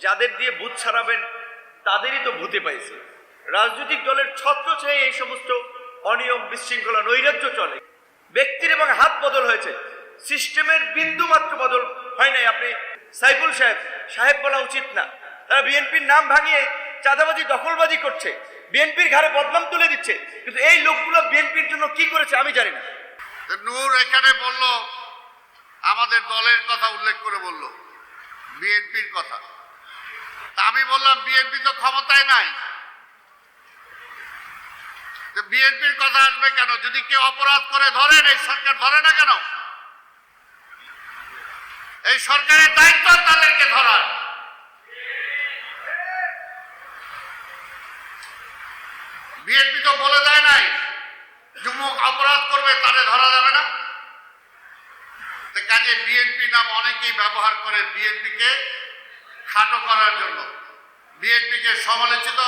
যাদের দিয়ে ভূত ছাড়াবেন, তাদেরই তো ভূতে পাইছে। রাজনৈতিক দলের ছত্র ছেয়ে এই সমস্ত অনিয়ম বিশৃঙ্খলা নৈরাজ্য চলে। ব্যক্তির এবং হাত বদল হয়েছে। সিস্টেমের বিন্দু মাত্র বদল হয় নাই। আপনি সাইফুল সাহেব সাহেব বলা উচিত না। তারা বিএনপির নাম ভাঙিয়ে চাঁদাবাজি, দখলবাজি করছে। বিএনপির ঘাড়ে বদনাম তুলে দিচ্ছে। কিন্তু এই লোকগুলো বিএনপির জন্য কি করেছে আমি জানি না। নূর এখানে বলল, আমাদের দলের কথা উল্লেখ করে বলল, বিএনপির কথা। আমি বললাম বিএনপি তো ক্ষমতায় নাই। বিএনপির কথা আসবে কেন? যদি কেউ অপরাধ করে ধরেন, এই সরকার ধরে না কেন? এই সরকারের দায়িত্ব তাদেরকে ধরার। বিএনপি তো বলে দেয় নাই, যুবক অপরাধ করবে, তারে ধরা যাবে না। কাজে বিএনপি নাম অনেকেই ব্যবহার করে বিএনপিকে খাটো করার জন্য, বিএনপিকে সমালোচিত,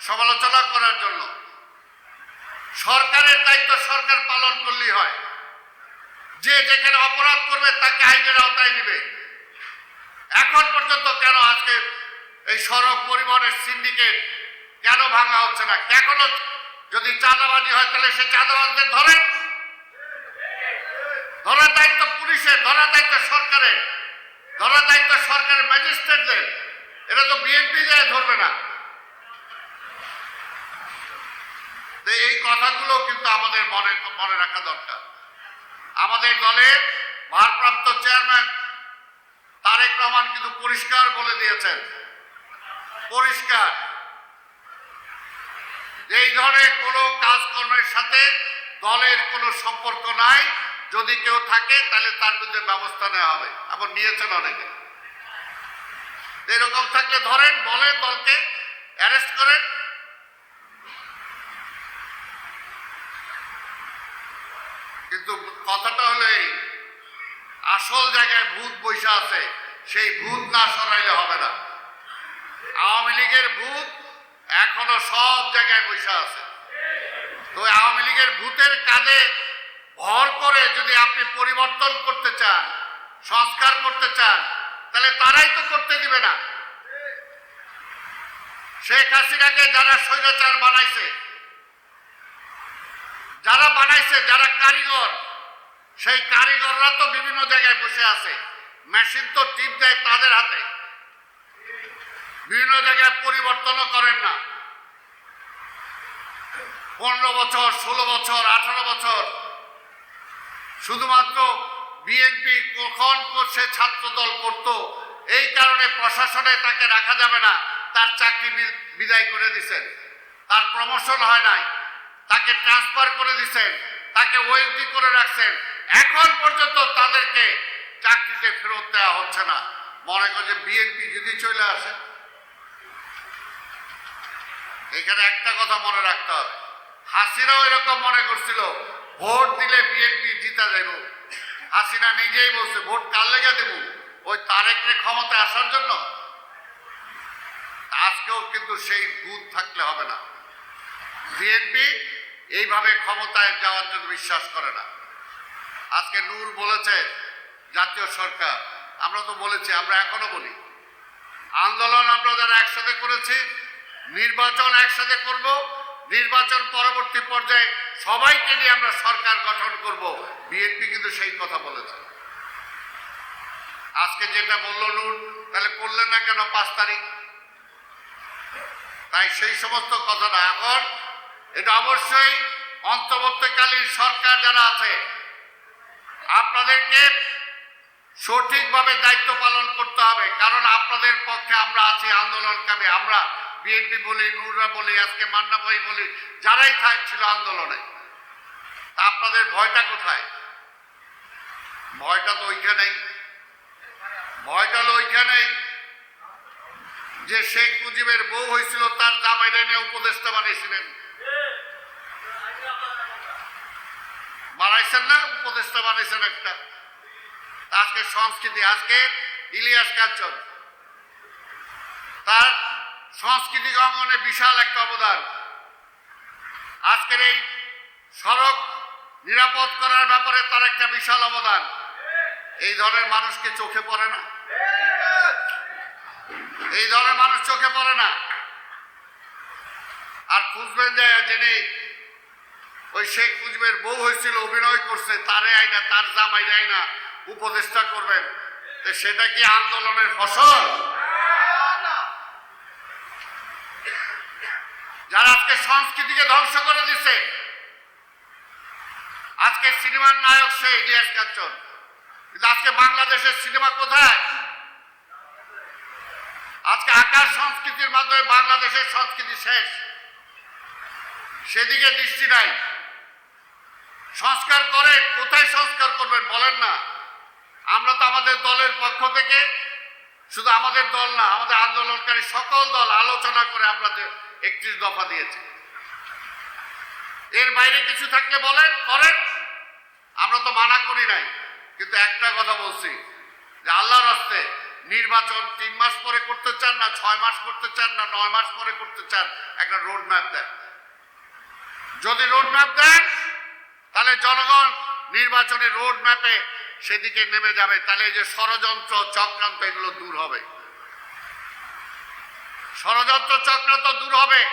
সমালোচনা করার জন্য। সরকারের দায়িত্ব সরকার পালন করলেই হয়। যে যেখানে অপরাধ করবে তাকে আইনের আওতায় নিবে। এখন পর্যন্ত কেন আজকে এই সড়ক পরিবহনের সিন্ডিকেট কেন ভাঙা হচ্ছে না? এখনও যদি চাঁদাবাজি হয়, তাহলে সে চাঁদাবাজদের ধরেন ধরার দায়িত্ব পুলিশের, ধরার দায়িত্ব সরকারের। ধরার দায়িত্ব সরকারের ম্যাজিস্ট্রেটদের। এটা তো বিএনপি যায় ধরবে না। এই কথাগুলো কিন্তু আমাদের মনে মনে রাখা দরকার। আমাদের দলের ভারপ্রাপ্ত চেয়ারম্যান তারেক রহমান কিন্তু পরিষ্কার বলে দিয়েছেন। পরিষ্কার। এই ধরনের কোনো কাজকর্মের সাথে দলের কোনো সম্পর্ক নাই। যদি কেউ থাকে, তাহলে তার বিরুদ্ধে ব্যবস্থা নেওয়া হবে। আবার নিয়েছেন অনেকে। এরকম থাকলে ধরেন, বলেন দলকে, অ্যারেস্ট করেন। কিন্তু কথাটা হলো এই, আসল জায়গায় ভূত বৈশা আছে, সেই ভূত না সরাইলে হবে না। আওয়ামী লীগের ভূত এখনও সব জায়গায় বৈশা আছে। তো আওয়ামী লীগের ভূতের কাঁধে ভর করে যদি আপনি পরিবর্তন করতে চান, সংস্কার করতে চান, তাহলে তারাই তো করতে দিবে না। শেখ হাসিনাকে যারা স্বৈরাচার বানাইছে, যারা বানাইছে, যারা কারিগর, সেই কারিগররা তো বিভিন্ন জায়গায় বসে আছে। মেশিন তো টিপ দেয় তাদের হাতে। বিভিন্ন জায়গায় পরিবর্তনও করেন না। পনেরো বছর, ষোলো বছর, আঠারো বছর শুধুমাত্র বিএনপি কখন সে ছাত্র দল করত, এই কারণে প্রশাসনে তাকে রাখা যাবে না। তার চাকরি বিদায় করে দিছেন। তার প্রমোশন হয় নাই। তাকে ট্রান্সফার করে দিছেন। তাকে ওয়েলটি করে রাখছেন। এখন পর্যন্ত তাদেরকে চাকরিতে ফেরত দেওয়া হচ্ছে না। মনে করে যে বিএনপি যদি চলে আসে, এখানে একটা কথা মনে রাখতে হবে। হাসিনাও এরকম মনে করছিল ভোট দিলে বিএনপি জিতা যাইব। হাসিনা নিজেই বলছে, ভোট কার লেগে দেব? ওই তারেকরে ক্ষমতা আসার জন্য? আজকেও কিন্তু সেই বুথ থাকলে হবে না। বিএনপি এইভাবে ক্ষমতায় যাওয়ার জন্য বিশ্বাস করে না। আজকে নূর বলেছে, জাতীয় সরকার। আমরা তো বলেছি, আমরা এখনও বলি। আন্দোলন আমরা যারা একসাথে করেছি, নির্বাচন একসাথে করব, নির্বাচন পরবর্তী পর্যায়ে সবাইকে নিয়ে আমরা সরকার গঠন করব, বিএনপি কিন্তু সেই কথা বলেছে। আজকে যেটা বলল নূর তাহলে করলেন না কেন পাঁচ তারিখ? তাই সেই সমস্ত কথা না এখন, এটা অবশ্যই অন্তর্বর্তীকালীন সরকার যারা আছে, আপনাদেরকে সঠিকভাবে দায়িত্ব পালন করতে হবে, কারণ আপনাদের পক্ষে আমরা আছি আন্দোলনকামী, আমরা বিএনপি বলি, নুররা বলি, আজকে মান্না ভাই বলি, যারাই থাকছিল আন্দোলনে। তা আপনাদের ভয়টা কোথায়? ভয়টা তো ওইখানেই। ভয়টা হলো ওইখানেই যে শেখ মুজিবের বউ হয়েছিল, তার জামাইরা নিয়ে উপদেষ্টা বানিয়েছিলেন। বানাইছেন না? উপদেষ্টা বানিয়েছেন একটা। আজকে সংস্কৃতি, আজকে ইলিয়াস কাঞ্চন। তার সাংস্কৃতিক অঙ্গনে বিশাল একটা অবদান। আজকের এই সড়ক নিরাপদ করার ব্যাপারে তার একটা বিশাল অবদান। এই ধরনের মানুষকে চোখে পড়ে না? এই ধরনের মানুষ চোখে পড়ে না। আর খুঁজবেন যে যিনি ওই শেখ মুজিবের বউ হয়েছিল, অভিনয় করছে, তারে আইনা, তার জামাই আইনা উপদেষ্টা করবেন। সেটা কি আন্দোলনের ফসল? যারা আজকে সংস্কৃতিকে ধ্বংস করে দিছে। আজকে সিনেমার নায়ক সে ইলিয়াস কাঞ্চন। কিন্তু আজকে বাংলাদেশের সিনেমা কোথায়? আজকে আকার সংস্কৃতির মাধ্যমে বাংলাদেশের সংস্কৃতি শেষ। সেদিকে দৃষ্টি নাই। সংস্কার করেন, কোথায় সংস্কার করবেন বলেন না। আমরা তো আমাদের দলের পক্ষ থেকে, শুধু আমাদের দল না, আমাদের আন্দোলনকারী সকল দল আলোচনা করে আমরা একত্রিশ দফা দিয়েছে। এর বাইরে কিছু থাকলে বলেন, করেন। আমরা তো মানা করি নাই, কিন্তু একটা কথা বলছি, যে আল্লাহর রাস্তে নির্বাচন তিন মাস পরে করতে চান না, ছয় মাস করতে চান না, নয় মাস পরে করতে চান, একটা রোড ম্যাপ দেন। যদি রোড ম্যাপ দেন, তাহলে জনগণ নির্বাচনী রোড ম্যাপে সেদিকে নেমে যাবে, তাহলে এই যে ষড়যন্ত্র, চক্রান্ত, এগুলো দূর হবে। ষড়যন্ত্র চক্র তো দূর হবে।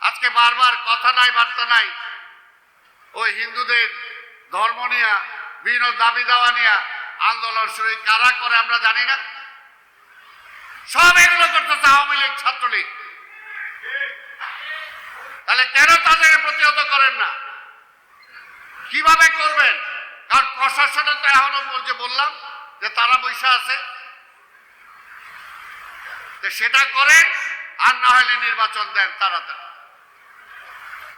আজকে বারবার কথা নাই, বার্তা নাই। ওই হিন্দুদের ধর্ম নিয়া বিভিন্ন দাবি দাওয়া নিয়া আন্দোলন শুরু কারা করে আমরা জানি না। সব এগুলো করতেছে আওয়ামী লীগ ছাত্রলীগ। তাহলে কেন তাদের প্রতিহত করেন না? কীভাবে করবেন? কারণ প্রশাসনে তো এখনও বলছে, বললাম যে তারা বৈশা আছে। তো সেটা করেন, আর না হলে নির্বাচন দেন তাড়াতাড়ি।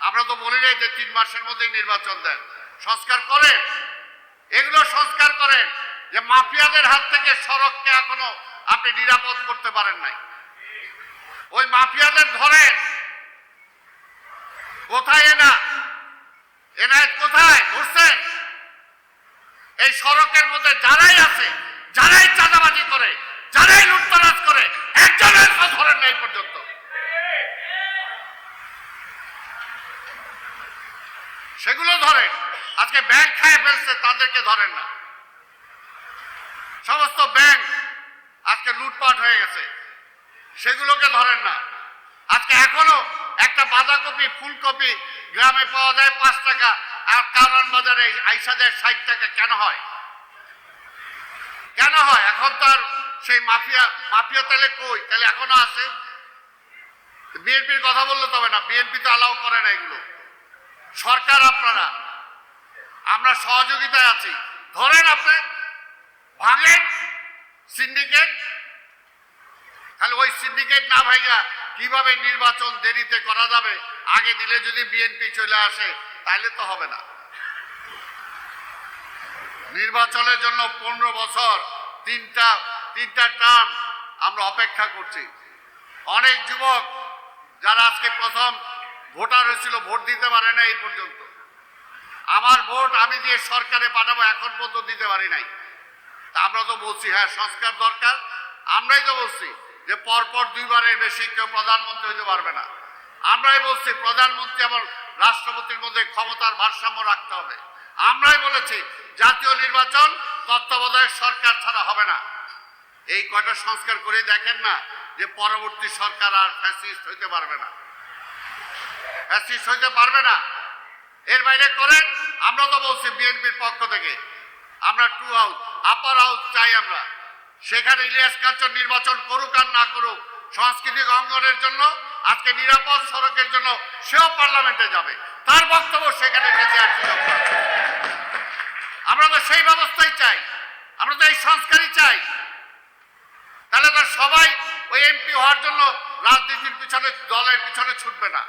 আমরা তো বলি নাই যে তিন মাসের মধ্যেই নির্বাচন দেন। সংস্কার করেন। এগুলো সংস্কার করেন যে মাফিয়াদের হাত থেকে সড়ককে এখনও আপনি নিরাপদ করতে পারেন নাই। ওই মাফিয়াদের ধরেন। কোথায় এনা? এনায়ত কোথায়? ধরছেন? এই সড়কের মধ্যে যারাই আছে, যারাই চাঁদাবাজি করে যারাই লুটতরাজ করে, একজনের ধরেন নাই পর্যন্ত। সেগুলো ধরেন। আজকে ব্যাংক খায় ফেলছে, তাদেরকে ধরেন না। সমস্ত ব্যাংক আজকে লুটপাট হয়ে গেছে। সেগুলোকে ধরেন না। আজকে এখনও একটা বাঁধাকপি, ফুলকপি গ্রামে পাওয়া যায় পাঁচ টাকা, আর কারণ বাজারে আইসা যায় ষাট টাকা। কেন হয়? কেন হয়? এখন তো আর সেই মাফিয়া মাফিয়া তাহলে কই? তাহলে এখনও আছে? বিএনপির কথা বললে তবে না। বিএনপি তো অ্যালাউ করে না এগুলো। সরকার আপনারা। আমরা সহযোগিতায় আছি। ধরেন আপনি ভাঙেন সিন্ডিকেট তাহলে ওই সিন্ডিকেট না ভাইগা কীভাবে নির্বাচন দেরিতে করা যাবে? আগে দিলে যদি বিএনপি চলে আসে, তাহলে তো হবে না। নির্বাচনের জন্য পনেরো বছর তিনটা তিনটা টার্ম আমরা অপেক্ষা করছি। অনেক যুবক যারা আজকে প্রথম ভোটার হয়েছিল, ভোট দিতে পারে না এই পর্যন্ত। আমার ভোট আমি দিয়ে সরকারে পাঠাবো এখন পর্যন্ত দিতে পারি নাই। তা আমরা তো বলছি হ্যাঁ সংস্কার দরকার। আমরাই তো বলছি যে পরপর দুইবারের বেশি কেউ প্রধানমন্ত্রী হতে পারবে না। আমরাই বলছি প্রধানমন্ত্রী এবং রাষ্ট্রপতির মধ্যে ক্ষমতার ভারসাম্য রাখতে হবে। আমরাই বলেছি, জাতীয় নির্বাচন তত্ত্বাবধায়ক সরকার ছাড়া হবে না। এই কয়টা সংস্কার করে দেখেন না যে পরবর্তী সরকার আর ফ্যাসিস্ট হইতে পারবে না। ফ্যাসিস্ট হইতে পারবে না। এর বাইরে করেন, আমরা তো বলছি বিএনপির পক্ষ থেকে, আমরা টু হাউস আপার হাউস চাই আমরা। সেখানে ইলিয়াস কাঞ্চন নির্বাচন করুক আর না করুক, সাংস্কৃতিক অঙ্গনের জন্য, আজকে নিরাপদ সড়কের জন্য সেও পার্লামেন্টে যাবে। তার বক্তব্য সেখানে। আমরা তো সেই ব্যবস্থাই চাই। আমরা তো এই সংস্কারই চাই। সবাই ওই এমপি হওয়ার জন্য রাজনীতির পিছনে দলের পিছনে ছুটবে না।